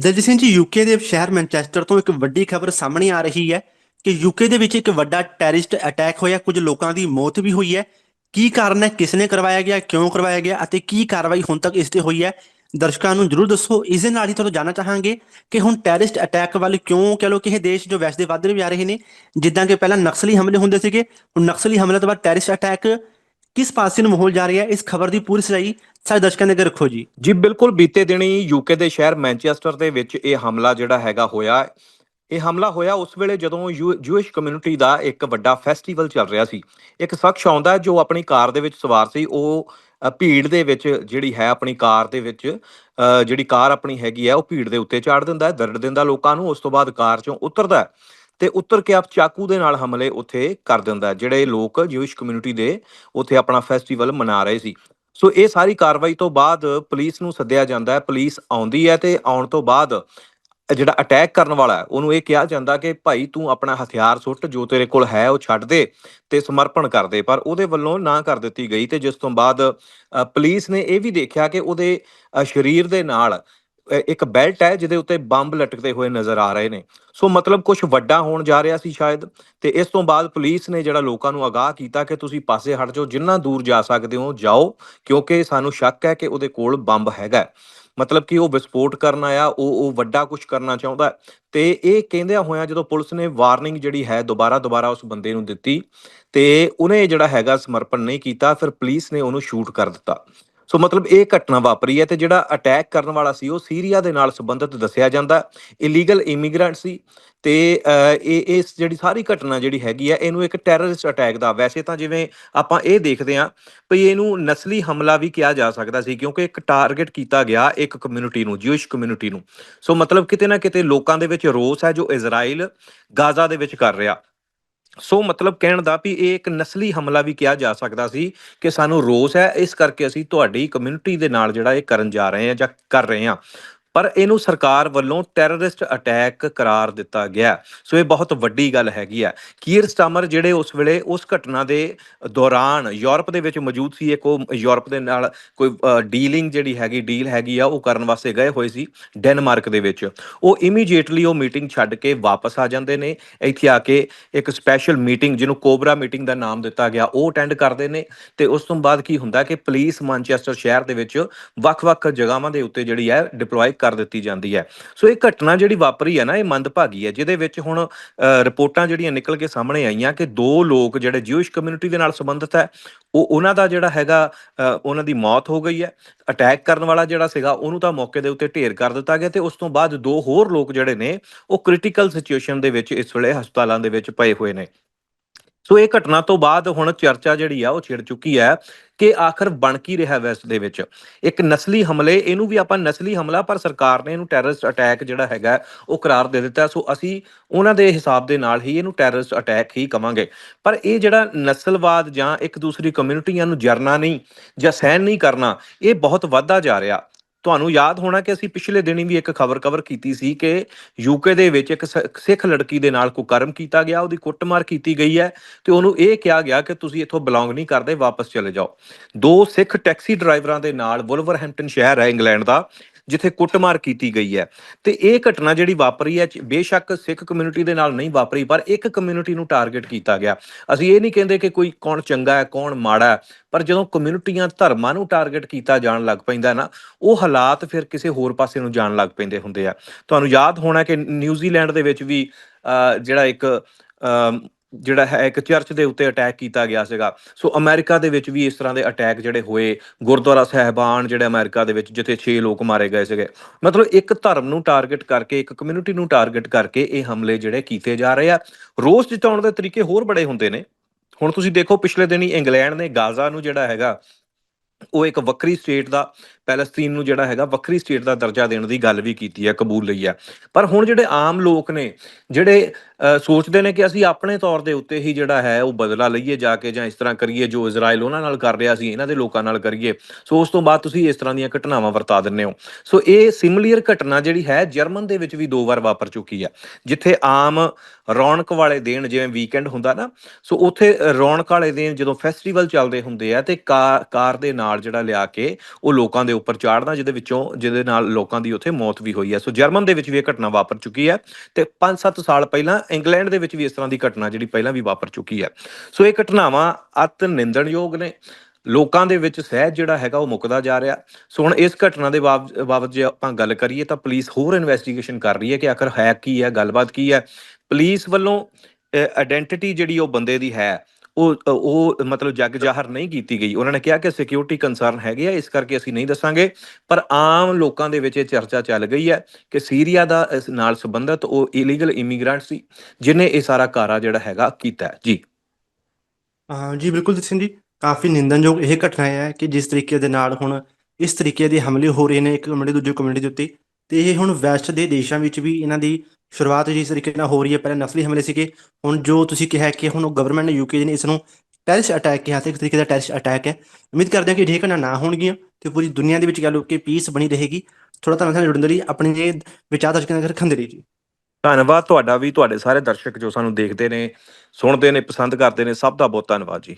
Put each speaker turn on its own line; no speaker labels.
Daljit Singh ji UK ਦੇ ਸ਼ਹਿਰ Manchester ਤੋਂ ਇੱਕ ਵੱਡੀ ਖਬਰ ਸਾਹਮਣੇ ਆ ਰਹੀ ਹੈ ਕਿ ਯੂਕੇ ਦੇ ਵਿੱਚ ਇੱਕ ਵੱਡਾ ਟੈਰਰਿਸਟ ਅਟੈਕ ਹੋਇਆ। ਕੁਝ ਲੋਕਾਂ ਦੀ ਮੌਤ ਵੀ ਹੋਈ ਹੈ। ਕੀ ਕਾਰਨ ਹੈ? ਕਿਸ ਨੇ ਕਰਵਾਇਆ ਗਿਆ? ਕਿਉਂ ਕਰਵਾਇਆ ਗਿਆ? ਅਤੇ ਕੀ ਕਾਰਵਾਈ ਹੁਣ ਤੱਕ ਇਸ ਤੇ ਹੋਈ ਹੈ? ਦਰਸ਼ਕਾਂ ਨੂੰ ਜਰੂਰ ਦੱਸੋ। ਇਸ ਦੇ ਨਾਲ ਹੀ ਤੁਹਾਨੂੰ ਜਾਣਨਾ ਚਾਹਾਂਗੇ ਕਿ ਹੁਣ ਟੈਰਰਿਸਟ ਅਟੈਕ ਵੱਲ ਕਿਉਂ ਕਹ ਲੋ ਕਿ ਇਹ ਦੇਸ਼ ਜੋ ਵੈਸਦੇ ਵੱਧ ਰਹੇ ਜਾ ਰਹੇ ਨੇ, ਜਿੱਦਾਂ ਕਿ ਪਹਿਲਾਂ ਨਕਸਲੀ ਹਮਲੇ ਹੁੰਦੇ ਸੀਗੇ, ਹੁਣ ਨਕਸਲੀ ਹਮਲੇ ਤੋਂ ਬਾਅਦ ਟੈਰਰਿਸਟ ਅਟੈਕ ਕਿਸ ਪਾਸੇ ਨੂੰ ਮਾਹੌਲ ਜਾ ਰਿਹਾ ਹੈ ਇਸ ਖਬਰ ਦੀ ਪੂਰੀ ਸਚਾਈ ਸਾਰੇ ਦਰਸ਼ਕਾਂ ਦੇ ਅੱਗੇ ਰੱਖੋ ਜੀ
ਜੀ ਬਿਲਕੁਲ ਬੀਤੇ ਦਿਨੀ ਯੂਕੇ ਦੇ ਸ਼ਹਿਰ ਮੈਨਚੈਸਟਰ ਦੇ ਵਿੱਚ ਇਹ ਹਮਲਾ ਜਿਹੜਾ ਹੈਗਾ ਹੋਇਆ ਇਹ ਹਮਲਾ ਹੋਇਆ ਉਸ ਵੇਲੇ ਜਦੋਂ ਜੂਇਸ਼ ਕਮਿਊਨਿਟੀ ਦਾ ਇੱਕ ਵੱਡਾ ਫੈਸਟੀਵਲ ਚੱਲ ਰਿਹਾ ਸੀ ਇੱਕ ਸ਼ਖਸ ਆਉਂਦਾ ਜੋ ਆਪਣੀ ਕਾਰ ਦੇ ਵਿੱਚ ਸਵਾਰ ਸੀ ਉਹ ਭੀੜ ਦੇ ਵਿੱਚ ਜਿਹੜੀ ਹੈ ਆਪਣੀ ਕਾਰ ਦੇ ਵਿੱਚ ਅ, ਜਿਹੜੀ ਕਾਰ ਆਪਣੀ ਹੈਗੀ ਹੈ ਉਹ ਭੀੜ ਦੇ ਉੱਤੇ ਚਾੜ ਦਿੰਦਾ ਹੈ ਦਰੜ ਦਿੰਦਾ ਲੋਕਾਂ ਨੂੰ ਉਸ ਤੋਂ ਬਾਅਦ ਕਾਰ ਚੋਂ ਉਤਰਦਾ ਹੈ ਤੇ ਉਤਰ ਕੇ ਆਪ ਚਾਕੂ ਦੇ ਨਾਲ ਹਮਲੇ ਉੱਥੇ ਕਰ ਦਿੰਦਾ ਜਿਹੜੇ ਲੋਕ ਜੂਇਸ਼ ਕਮਿਊਨਿਟੀ ਦੇ ਉੱਥੇ ਆਪਣਾ ਫੈਸਟੀਵਲ ਮਨਾ ਰਹੇ ਸੀ। ਸੋ ਇਹ ਸਾਰੀ ਕਾਰਵਾਈ ਤੋਂ ਬਾਅਦ ਪੁਲਿਸ ਨੂੰ ਸੱਦਿਆ ਜਾਂਦਾ ਹੈ, ਪੁਲਿਸ ਆਉਂਦੀ ਹੈ ਤੇ ਆਉਣ ਤੋਂ ਬਾਅਦ ਜਿਹੜਾ ਅਟੈਕ ਕਰਨ ਵਾਲਾ ਹੈ, ਉਹਨੂੰ ਇਹ ਕਿਹਾ ਜਾਂਦਾ ਕਿ ਭਾਈ ਤੂੰ ਆਪਣਾ ਹਥਿਆਰ ਸੁੱਟ, ਜੋ ਤੇਰੇ ਕੋਲ ਹੈ ਉਹ ਛੱਡ ਦੇ ਤੇ ਸਮਰਪਣ ਕਰ ਦੇ। ਪਰ ਉਹਦੇ ਵੱਲੋਂ ਨਾ ਕਰ ਦਿੱਤੀ ਗਈ ਤੇ ਜਿਸ ਤੋਂ ਬਾਅਦ ਪੁਲਿਸ ਨੇ ਇਹ ਵੀ ਦੇਖਿਆ ਕਿ ਉਹਦੇ ਸਰੀਰ ਦੇ ਨਾਲ ਇੱਕ ਬੈਲਟ ਹੈ ਜਿਹਦੇ ਉੱਤੇ ਬੰਬ ਲਟਕਦੇ ਹੋਏ ਨਜ਼ਰ ਆ ਰਹੇ ਨੇ। ਸੋ ਮਤਲਬ ਕੁਝ ਵੱਡਾ ਹੋਣ ਜਾ ਰਿਹਾ ਸੀ ਸ਼ਾਇਦ ਤੇ ਇਸ ਤੋਂ ਬਾਅਦ ਪੁਲਿਸ ਨੇ ਜਿਹੜਾ ਲੋਕਾਂ ਨੂੰ ਅਗਾਹ ਕੀਤਾ ਕਿ ਤੁਸੀਂ ਪਾਸੇ ਹਟ ਜਾਓ, ਜਿੰਨਾ ਦੂਰ ਜਾ ਸਕਦੇ ਹੋ ਜਾਓ, ਕਿਉਂਕਿ ਸਾਨੂੰ ਸ਼ੱਕ ਹੈ ਕਿ ਉਹਦੇ ਕੋਲ ਬੰਬ ਹੈਗਾ। ਮਤਲਬ ਕਿ ਉਹ ਵਿਸਫੋਟ ਕਰਨ ਆਇਆ, ਉਹ ਉਹ ਵੱਡਾ ਕੁਝ ਕਰਨਾ ਚਾਹੁੰਦਾ ਤੇ ਇਹ ਕਹਿੰਦਿਆਂ ਹੋਇਆਂ ਜਦੋਂ ਪੁਲਿਸ ਨੇ ਵਾਰਨਿੰਗ ਜਿਹੜੀ ਹੈ ਦੁਬਾਰਾ ਦੁਬਾਰਾ ਉਸ ਬੰਦੇ ਨੂੰ ਦਿੱਤੀ ਤੇ ਉਹਨੇ ਜਿਹੜਾ ਹੈਗਾ ਸਮਰਪਣ ਨਹੀਂ ਕੀਤਾ, ਫਿਰ ਪੁਲਿਸ ਨੇ ਉਹਨੂੰ ਸ਼ੂਟ ਕਰ ਦਿੱਤਾ। ਸੋ ਮਤਲਬ ਇਹ ਘਟਨਾ ਵਾਪਰੀ ਹੈ ਤੇ ਜਿਹੜਾ ਅਟੈਕ ਕਰਨ ਵਾਲਾ ਸੀ, ਉਹ ਸੀਰੀਆ ਦੇ ਨਾਲ ਸੰਬੰਧਿਤ ਦੱਸਿਆ ਜਾਂਦਾ। ਇਲੀਗਲ ਇਮੀਗ੍ਰੈਂਟ ਸੀ ਤੇ ਇਹ, ਇਸ ਜਿਹੜੀ ਸਾਰੀ ਘਟਨਾ ਜਿਹੜੀ ਹੈਗੀ ਹੈ, ਇਹਨੂੰ ਇੱਕ ਟੈਰਰਿਸਟ ਅਟੈਕ ਦਾ, ਵੈਸੇ ਤਾਂ ਜਿਵੇਂ ਆਪਾਂ ਇਹ ਦੇਖਦੇ ਹਾਂ, ਭਈ ਇਹਨੂੰ ਨਸਲੀ ਹਮਲਾ ਵੀ ਕਿਹਾ ਜਾ ਸਕਦਾ ਸੀ, ਕਿਉਂਕਿ ਇੱਕ ਟਾਰਗੇਟ ਕੀਤਾ ਗਿਆ ਇੱਕ ਕਮਿਊਨਿਟੀ ਨੂੰ ਜਿਊਸ਼ ਕਮਿਊਨਿਟੀ ਨੂੰ। ਸੋ ਮਤਲਬ ਕਿਤੇ ਨਾ ਕਿਤੇ ਲੋਕਾਂ ਦੇ ਵਿੱਚ ਰੋਸ ਹੈ, ਜੋ ਇਜ਼ਰਾਈਲ ਗਾਜ਼ਾ ਦੇ ਵਿੱਚ ਕਰ ਰਿਹਾ। ਸੋ ਮਤਲਬ ਕਹਿਣ ਦਾ ਵੀ ਇਹ ਇੱਕ ਨਸਲੀ ਹਮਲਾ ਵੀ ਕਿਹਾ ਜਾ ਸਕਦਾ ਸੀ ਕਿ ਸਾਨੂੰ ਰੋਸ ਹੈ, ਇਸ ਕਰਕੇ ਅਸੀਂ ਤੁਹਾਡੀ ਕਮਿਊਨਿਟੀ ਦੇ ਨਾਲ ਜਿਹੜਾ ਇਹ ਕਰਨ ਜਾ ਰਹੇ ਹਾਂ ਜਾਂ ਕਰ ਰਹੇ ਹਾਂ। ਪਰ ਇਹਨੂੰ ਸਰਕਾਰ ਵੱਲੋਂ ਟੈਰਰਿਸਟ ਅਟੈਕ ਕਰਾਰ ਦਿੱਤਾ ਗਿਆ ਸੋ ਇਹ ਬਹੁਤ ਵੱਡੀ ਗੱਲ ਹੈਗੀ ਆ ਕੀਰ ਸਟਾਮਰ ਜਿਹੜੇ ਉਸ ਵੇਲੇ ਉਸ ਘਟਨਾ ਦੇ ਦੌਰਾਨ ਯੂਰਪ ਦੇ ਵਿੱਚ ਮੌਜੂਦ ਸੀ, ਇੱਕ ਉਹ ਯੂਰਪ ਦੇ ਨਾਲ ਕੋਈ ਡੀਲਿੰਗ ਜਿਹੜੀ ਹੈਗੀ ਡੀਲ ਹੈਗੀ ਆ, ਉਹ ਕਰਨ ਵਾਸਤੇ ਗਏ ਹੋਏ ਸੀ ਡੈਨਮਾਰਕ ਦੇ ਵਿੱਚ। ਉਹ ਇਮੀਡੀਏਟਲੀ ਉਹ ਮੀਟਿੰਗ ਛੱਡ ਕੇ ਵਾਪਸ ਆ ਜਾਂਦੇ ਨੇ। ਇੱਥੇ ਆ ਕੇ ਇੱਕ ਸਪੈਸ਼ਲ ਮੀਟਿੰਗ ਜਿਹਨੂੰ ਕੋਬਰਾ ਮੀਟਿੰਗ ਦਾ ਨਾਮ ਦਿੱਤਾ ਗਿਆ, ਉਹ ਅਟੈਂਡ ਕਰਦੇ ਨੇ। ਤੇ ਉਸ ਤੋਂ ਬਾਅਦ ਕੀ ਹੁੰਦਾ ਕਿ ਪੁਲਿਸ ਮਾਨਚੈਸਟਰ ਸ਼ਹਿਰ ਦੇ ਵਿੱਚ ਵੱਖ-ਵੱਖ ਜਗ੍ਹਾਵਾਂ ਦੇ ਉੱਤੇ ਜਿਹੜੀ ਹੈ ਡਿਪਲੋਏ ਕਰ ਦਿੱਤੀ ਜਾਂਦੀ ਹੈ। ਸੋ ਇਹ ਘਟਨਾ ਜਿਹੜੀ ਵਾਪਰੀ ਹੈ ਨਾ ਇਹ ਮੰਦਭਾਗੀ ਹੈ ਜਿਹਦੇ ਵਿੱਚ ਹੁਣ ਰਿਪੋਰਟਾਂ ਜਿਹੜੀਆਂ ਨਿਕਲ ਕੇ ਸਾਹਮਣੇ ਆਈਆਂ ਕਿ ਦੋ ਲੋਕ ਜਿਹੜੇ ਜਿਊਸ਼ ਕਮਿਊਨਿਟੀ ਦੇ ਨਾਲ ਸੰਬੰਧਿਤ ਹੈ ਉਹ ਉਹਨਾਂ ਦਾ ਜਿਹੜਾ ਹੈਗਾ ਅ, ਉਹਨਾਂ ਦੀ ਮੌਤ ਹੋ ਗਈ ਹੈ। ਅਟੈਕ ਕਰਨ ਵਾਲਾ ਜਿਹੜਾ ਸੀਗਾ ਉਹਨੂੰ ਤਾਂ ਮੌਕੇ ਦੇ ਉੱਤੇ ਢੇਰ ਕਰ ਦਿੱਤਾ ਗਿਆ ਤੇ ਉਸ ਤੋਂ ਬਾਅਦ ਦੋ ਹੋਰ ਲੋਕ ਜਿਹੜੇ ਨੇ ਉਹ ਕ੍ਰਿਟੀਕਲ ਸਿਚੁਏਸ਼ਨ ਦੇ ਵਿੱਚ ਇਸ ਵੇਲੇ ਹਸਪਤਾਲਾਂ ਦੇ ਵਿੱਚ ਪਏ ਹੋਏ ਨੇ। ਸੋ ਇਹ ਘਟਨਾ ਤੋਂ ਬਾਅਦ ਹੁਣ ਚਰਚਾ ਜਿਹੜੀ ਆ ਉਹ ਛਿੜ ਚੁੱਕੀ ਹੈ ਕਿ ਆਖਰ ਬਣ ਕੀ ਰਿਹਾ ਵੈਸਟ ਦੇ ਵਿੱਚ। ਇੱਕ ਨਸਲੀ ਹਮਲੇ, ਇਹਨੂੰ ਵੀ ਆਪਾਂ ਨਸਲੀ ਹਮਲਾ, ਪਰ ਸਰਕਾਰ ਨੇ ਇਹਨੂੰ ਟੈਰਰਿਸਟ ਅਟੈਕ ਜਿਹੜਾ ਹੈਗਾ, ਉਹ ਕਰਾਰ ਦੇ ਦਿੱਤਾ। ਸੋ ਅਸੀਂ ਉਹਨਾਂ ਦੇ ਹਿਸਾਬ ਦੇ ਨਾਲ ਹੀ ਇਹਨੂੰ ਟੈਰਰਿਸਟ ਅਟੈਕ ਹੀ ਕਵਾਂਗੇ। ਪਰ ਇਹ ਜਿਹੜਾ ਨਸਲਵਾਦ ਜਾਂ ਇੱਕ ਦੂਸਰੀ ਕਮਿਊਨਿਟੀਆਂ ਨੂੰ ਜਰਨਾ ਨਹੀਂ ਜਾਂ ਸਹਿਣ ਨਹੀਂ ਕਰਨਾ, ਇਹ ਬਹੁਤ ਵੱਧਦਾ ਜਾ ਰਿਹਾ। ਤੁਹਾਨੂੰ ਯਾਦ ਹੋਣਾ ਕਿ ਅਸੀਂ ਪਿਛਲੇ ਦਿਨੀ ਵੀ ਇੱਕ ਖਬਰ ਕਵਰ ਕੀਤੀ ਸੀ ਕਿ ਯੂਕੇ ਦੇ ਵਿੱਚ ਇੱਕ ਸ- ਸਿੱਖ ਲੜਕੀ ਦੇ ਨਾਲ ਕੁਕਰਮ ਕੀਤਾ ਗਿਆ, ਉਹਦੀ ਕੁੱਟਮਾਰ ਕੀਤੀ ਗਈ ਹੈ ਤੇ ਉਹਨੂੰ ਇਹ ਕਿਹਾ ਗਿਆ ਕਿ ਤੁਸੀਂ ਇੱਥੋਂ ਬਿਲੋਂਗ ਨਹੀਂ ਕਰਦੇ, ਵਾਪਸ ਚਲੇ ਜਾਓ। ਦੋ ਸਿੱਖ ਟੈਕਸੀ ਡਰਾਈਵਰਾਂ ਦੇ ਨਾਲ ਵੁਲਵਰਹੈਂਪਟਨ ਸ਼ਹਿਰ ਹੈ ਇੰਗਲੈਂਡ ਦਾ। ਜਿੱਥੇ ਕੁੱਟਮਾਰ ਕੀਤੀ ਗਈ ਹੈ। ਤੇ ਇਹ ਘਟਨਾ ਜਿਹੜੀ ਵਾਪਰੀ ਹੈ, ਬੇਸ਼ੱਕ ਸਿੱਖ ਕਮਿਊਨਿਟੀ ਦੇ ਨਾਲ ਨਹੀਂ ਵਾਪਰੀ, ਪਰ ਇੱਕ ਕਮਿਊਨਿਟੀ ਨੂੰ ਟਾਰਗੇਟ ਕੀਤਾ ਗਿਆ। ਅਸੀਂ ਇਹ ਨਹੀਂ ਕਹਿੰਦੇ ਕਿ ਕੋਈ ਕੌਣ ਚੰਗਾ ਹੈ, ਕੌਣ ਮਾੜਾ ਹੈ, ਪਰ ਜਦੋਂ ਕਮਿਊਨਿਟੀਆਂ ਧਰਮਾਂ ਨੂੰ ਟਾਰਗੇਟ ਕੀਤਾ ਜਾਣ ਲੱਗ ਪੈਂਦਾ ਨਾ, ਉਹ ਹਾਲਾਤ ਫਿਰ ਕਿਸੇ ਹੋਰ ਪਾਸੇ ਨੂੰ ਜਾਣ ਲੱਗ ਪੈਂਦੇ ਹੁੰਦੇ ਆ। ਤੁਹਾਨੂੰ ਯਾਦ ਹੋਣਾ ਕਿ ਨਿਊਜ਼ੀਲੈਂਡ ਦੇ ਵਿੱਚ ਵੀ ਜਿਹੜਾ ਇੱਕ ਜਿਹੜਾ ਹੈ, ਇੱਕ ਚਰਚ ਦੇ ਉੱਤੇ ਅਟੈਕ ਕੀਤਾ ਗਿਆ ਸੀਗਾ। ਸੋ ਅਮਰੀਕਾ ਦੇ ਵਿੱਚ ਵੀ ਇਸ ਤਰ੍ਹਾਂ ਦੇ ਅਟੈਕ ਜਿਹੜੇ ਹੋਏ, ਗੁਰਦੁਆਰਾ ਸਾਹਿਬਾਨ ਜਿਹੜੇ ਅਮਰੀਕਾ ਦੇ ਵਿੱਚ, ਜਿੱਥੇ 6 ਲੋਕ ਮਾਰੇ ਗਏ ਸੀਗੇ। ਮਤਲਬ ਇੱਕ ਧਰਮ ਨੂੰ ਟਾਰਗੇਟ ਕਰਕੇ, ਇੱਕ ਕਮਿਊਨਿਟੀ ਨੂੰ ਟਾਰਗੇਟ ਕਰਕੇ ਇਹ ਹਮਲੇ ਜਿਹੜੇ ਕੀਤੇ ਜਾ ਰਹੇ ਆ। ਰੋਸ ਜਿਤਾਉਣ ਦੇ ਤਰੀਕੇ ਹੋਰ ਬੜੇ ਹੁੰਦੇ ਨੇ। ਹੁਣ ਤੁਸੀਂ ਦੇਖੋ, ਪਿਛਲੇ ਦਿਨੀ ਇੰਗਲੈਂਡ ਨੇ ਗਾਜ਼ਾ ਨੂੰ ਜਿਹੜਾ ਹੈਗਾ, ਉਹ ਇੱਕ ਵੱਖਰੀ ਸਟੇਟ ਦਾ ਪੈਲਸਤੀਨ ਨੂੰ ਜਿਹੜਾ ਹੈਗਾ ਵੱਖਰੀ ਸਟੇਟ ਦਾ ਦਰਜਾ ਦੇਣ ਦੀ ਗੱਲ ਵੀ ਕੀਤੀ ਹੈ, ਕਬੂਲ ਲਈ ਹੈ। ਪਰ ਹੁਣ ਜਿਹੜੇ ਆਮ ਲੋਕ ਨੇ, ਜਿਹੜੇ ਸੋਚਦੇ ਨੇ ਕਿ ਅਸੀਂ ਆਪਣੇ ਤੌਰ ਦੇ ਉੱਤੇ ਹੀ ਜਿਹੜਾ ਹੈ, ਉਹ ਬਦਲਾ ਲਈਏ ਜਾ ਕੇ ਜਾਂ ਇਸ ਤਰ੍ਹਾਂ ਕਰੀਏ, ਜੋ ਇਜ਼ਰਾਈਲ ਉਹਨਾਂ ਨਾਲ ਕਰ ਰਿਹਾ ਸੀ, ਇਹਨਾਂ ਦੇ ਲੋਕਾਂ ਨਾਲ ਕਰੀਏ, ਸੋ ਉਸ ਤੋਂ ਬਾਅਦ ਤੁਸੀਂ ਇਸ ਤਰ੍ਹਾਂ ਦੀਆਂ ਘਟਨਾਵਾਂ ਵਰਤਾ ਦਿੰਦੇ ਹੋ। ਸੋ ਇਹ ਸਿਮਲੀਅਰ ਘਟਨਾ ਜਿਹੜੀ ਹੈ, ਜਰਮਨ ਦੇ ਵਿੱਚ ਵੀ ਦੋ ਵਾਰ ਵਾਪਰ ਚੁੱਕੀ ਹੈ। ਜਿੱਥੇ ਆਮ ਰੌਣਕ ਵਾਲੇ ਦਿਨ, ਜਿਵੇਂ ਵੀਕਐਂਡ ਹੁੰਦਾ ਨਾ, ਸੋ ਉੱਥੇ ਰੌਣਕ ਵਾਲੇ ਦਿਨ ਜਦੋਂ ਫੈਸਟੀਵਲ ਚੱਲਦੇ ਹੁੰਦੇ ਆ, ਤੇ ਕਾਰ ਦੇ ਨਾਲ ਜਿਹੜਾ ਲਿਆ ਕੇ ਉਹ ਲੋਕਾਂ ਦੇ ਉੱਪਰ ਚਾੜਨਾ ਜਿਹਦੇ ਵਿੱਚੋਂ, ਜਿਹਦੇ ਨਾਲ ਲੋਕਾਂ ਦੀ ਉੱਥੇ ਮੌਤ ਵੀ ਹੋਈ ਹੈ। ਸੋ ਜਰਮਨ ਦੇ ਵਿੱਚ ਵੀ ਇਹ ਘਟਨਾ ਵਾਪਰ ਚੁੱਕੀ ਹੈ ਤੇ 5-7 ਸਾਲ ਪਹਿਲਾਂ ਇੰਗਲੈਂਡ ਦੇ ਵਿੱਚ ਵੀ ਇਸ ਤਰ੍ਹਾਂ ਦੀ ਘਟਨਾ ਜਿਹੜੀ ਪਹਿਲਾਂ ਵੀ ਵਾਪਰ ਚੁੱਕੀ ਹੈ। ਸੋ ਇਹ ਘਟਨਾਵਾਂ ਅਤ ਨਿੰਦਣਯੋਗ ਨੇ। ਲੋਕਾਂ ਦੇ ਵਿੱਚ ਸਹਿਜ ਜਿਹੜਾ ਹੈਗਾ ਉਹ ਮੁੱਕਦਾ ਜਾ ਰਿਹਾ। ਸੋ ਹੁਣ ਇਸ ਘਟਨਾ ਦੇ ਬਾਬ- ਬਾਬਤ ਜੇ ਆਪਾਂ ਗੱਲ ਕਰੀਏ ਤਾਂ ਪੁਲਿਸ ਹੋਰ ਇਨਵੈਸਟੀਗੇਸ਼ਨ ਕਰ ਰਹੀ ਹੈ ਕਿ ਆਖਰ ਹੈ ਕੀ ਹੈ, ਗੱਲਬਾਤ ਕੀ ਹੈ। ਪੁਲਿਸ ਵੱਲੋਂ ਆਇਡੈਂਟੀਟੀ ਜਿਹੜੀ ਉਹ ਬੰਦੇ ਦੀ ਹੈ ਉਹ ਉਹ ਮਤਲਬ ਜੱਗ ਜ਼ਾਹਰ ਨਹੀਂ ਕੀਤੀ ਗਈ। ਉਹਨਾਂ ਨੇ ਕਿਹਾ ਕਿ ਸਿਕਿਉਰਿਟੀ ਕੰਸਰਨ ਹੈਗੇ ਆ, ਇਸ ਕਰਕੇ ਅਸੀਂ ਨਹੀਂ ਦੱਸਾਂਗੇ। ਪਰ ਆਮ ਲੋਕਾਂ ਦੇ ਵਿੱਚ ਇਹ ਚਰਚਾ ਚੱਲ ਗਈ ਹੈ ਕਿ ਸੀਰੀਆ ਦਾ ਨਾਲ ਸੰਬੰਧਿਤ ਉਹ ਇਲੀਗਲ ਇਮੀਗ੍ਰੈਂਟ ਸੀ, ਜਿਨੇ ਇਹ ਸਾਰਾ ਕਾਰਾ ਜਿਹੜਾ ਹੈਗਾ ਕੀਤਾ ਜੀ।
ਹਾਂ ਜੀ, ਬਿਲਕੁਲ ਜਤਿਨ ਜੀ, ਕਾਫੀ ਨਿੰਦਨਯੋਗ ਇਹ ਘਟਨਾ ਹੈ ਕਿ ਜਿਸ ਤਰੀਕੇ ਦੇ ਨਾਲ ਹੁਣ ਇਸ ਤਰੀਕੇ ਦੇ ਹਮਲੇ ਹੋ ਰਹੇ ਨੇ ਇੱਕ ਕਮਿਊਨਿਟੀ ਦੂਜੇ ਕਮਿਊਨਿਟੀ ਦੇ ਉੱਤੇ, ਤੇ ਇਹ ਹੁਣ ਵੈਸਟ ਦੇ ਦੇਸ਼ਾਂ ਵਿੱਚ ਵੀ ਇਹਨਾਂ ਦੀ ਸ਼ੁਰੂਆਤ ਜਿਸ ਤਰੀਕੇ ਨਾਲ ਹੋ ਰਹੀ ਹੈ, ਪਹਿਲਾਂ ਨਸਲੀ ਹਮਲੇ ਸੀਗੇ, ਹੁਣ ਜੋ ਤੁਸੀਂ ਕਿਹਾ ਕਿ ਹੁਣ ਗਵਰਨਮੈਂਟ ਨੇ ਯੂਕੇ ਨੇ ਇਸ ਨੂੰ ਟੈਰਰਿਸਟ ਅਟੈਕ ਕਿਹਾ ਤੇ ਇੱਕ ਤਰੀਕੇ ਦਾ ਟੈਰਰਿਸਟ ਅਟੈਕ ਹੈ। ਉਮੀਦ ਕਰਦੇ ਹਾਂ ਕਿ ਇਹ ਘਟਨਾ ਨਾ ਹੋਣਗੀਆਂ ਤੇ ਪੂਰੀ ਦੁਨੀਆ ਦੇ ਵਿੱਚ ਕਹਿ ਗੱਲ ਕਿ ਪੀਸ ਬਣੀ ਰਹੇਗੀ। ਥੋੜਾ ਤਾਂ ਨਾਲ ਜੁੜਨ ਦੇ ਲਈ ਆਪਣੇ ਜੇ ਵਿਚਾਰ ਦਰਸ਼ਕਾਂ ਨਾਲ ਰੱਖਣ ਦੇ ਲਈ ਜੀ।
ਧੰਨਵਾਦ ਤੁਹਾਡਾ ਵੀ, ਤੁਹਾਡੇ ਸਾਰੇ ਦਰਸ਼ਕ ਜੋ ਸਾਨੂੰ ਦੇਖਦੇ ਨੇ, ਸੁਣਦੇ ਨੇ, ਪਸੰਦ ਕਰਦੇ ਨੇ, ਸਭ ਦਾ ਬਹੁਤ ਧੰਨਵਾਦ ਜੀ।